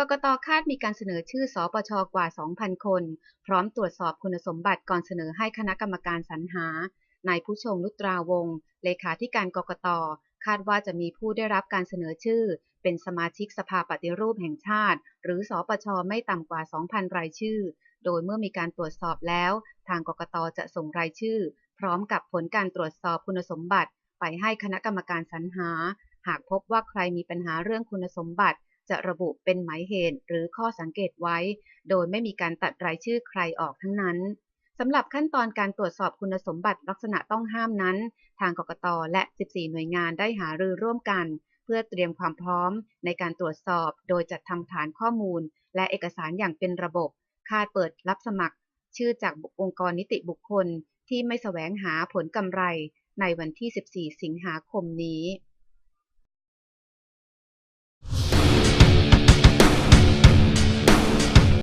กกตคาดมีการเสนอชื่อสปชกว่า 2,000 คน พร้อมตรวจสอบคุณสมบัติก่อนเสนอให้คณะกรรมการสรรหานายผู้ชงนุตราวงศ์เลขาธิการกกตคาดว่าจะมีผู้ได้รับการเสนอชื่อ เป็นสมาชิกสภาปฏิรูปแห่งชาติ หรือสอปชไม่ต่ำกว่า 2,000 รายชื่อ โดยเมื่อมีการตรวจสอบแล้ว ทางกกตจะส่งรายชื่อ พร้อมกับผลการตรวจสอบคุณสมบัติ ไปให้คณะกรรมการสรรหา หากพบว่าใครมีปัญหาเรื่องคุณสมบัติ จะระบุเป็นหมายเหตุหรือข้อสังเกตไว้ โดยไม่มีการตัดรายชื่อใครออกทั้งนั้นสำหรับขั้นตอนการตรวจสอบคุณสมบัติลักษณะต้องห้ามนั้น ทางกกตและ 14 หน่วยงานได้หารือร่วมกัน เพื่อเตรียมความพร้อมในการตรวจสอบ โดยจัดทำฐานข้อมูล และเอกสารอย่างเป็นระบบ คาดเปิดรับสมัคร ชื่อจากองค์กรนิติบุคคลที่ไม่แสวงหาผลกำไรในวันที่ 14 สิงหาคมนี้